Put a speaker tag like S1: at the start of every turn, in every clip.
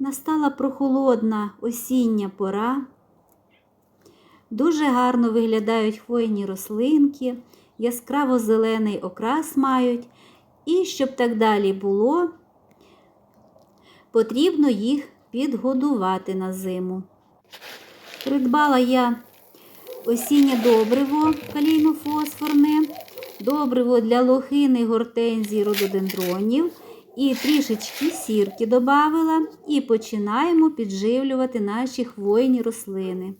S1: Настала прохолодна осіння пора. Дуже гарно виглядають хвойні рослинки, яскраво зелений окрас мають. І щоб так далі було, потрібно їх підгодувати на зиму. Придбала я осіннє добриво калійно-фосфорне, добриво для лохини, гортензій, рододендронів і трішечки сірки додавила і починаємо підживлювати наші хвойні рослини.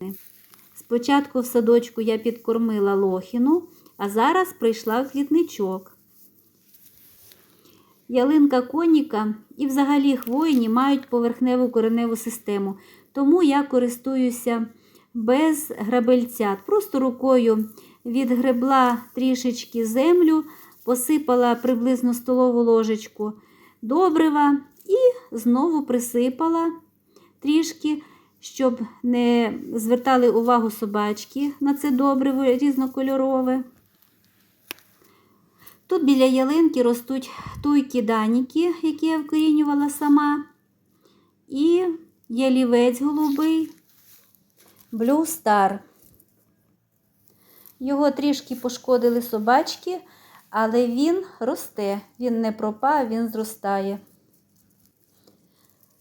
S1: Спочатку в садочку я підкормила лохіну, а зараз прийшла в квітничок. Ялинка коніка і взагалі хвойні мають поверхневу кореневу систему, тому я користуюся без грабельцят. Просто рукою відгребла трішечки землю, посипала приблизно столову ложечку добрива і знову присипала трішки, щоб не звертали увагу собачки на це добриво різнокольорове. Тут біля ялинки ростуть туйки даніки, які я вкорінювала сама. І ялівець голубий, Blue Star. Його трішки пошкодили собачки, але він росте, він не пропав, він зростає.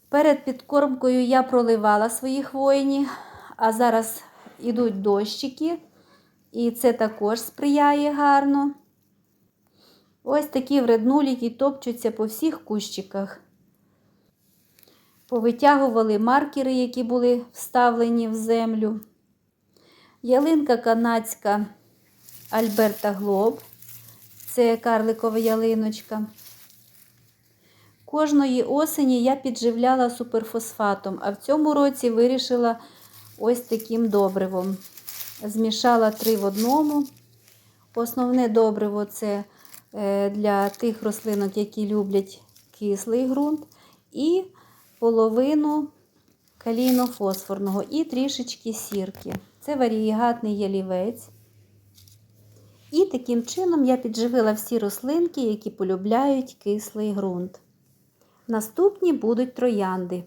S1: Перед підкормкою я проливала свої хвойні, а зараз йдуть дощики, і це також сприяє гарно. Ось такі вреднуліки топчуться по всіх кущиках. Повитягували маркери, які були вставлені в землю. Ялинка канадська Альберта Глоб. Це карликова ялиночка. Кожної осені я підживляла суперфосфатом, а в цьому році вирішила ось таким добривом. Змішала три в одному. Основне добриво це е, для тих рослинок, які люблять кислий ґрунт, і половину калійно-фосфорного і трішечки сірки. Це варієгатний ялівець. І таким чином я підживила всі рослинки, які полюбляють кислий ґрунт. Наступні будуть троянди.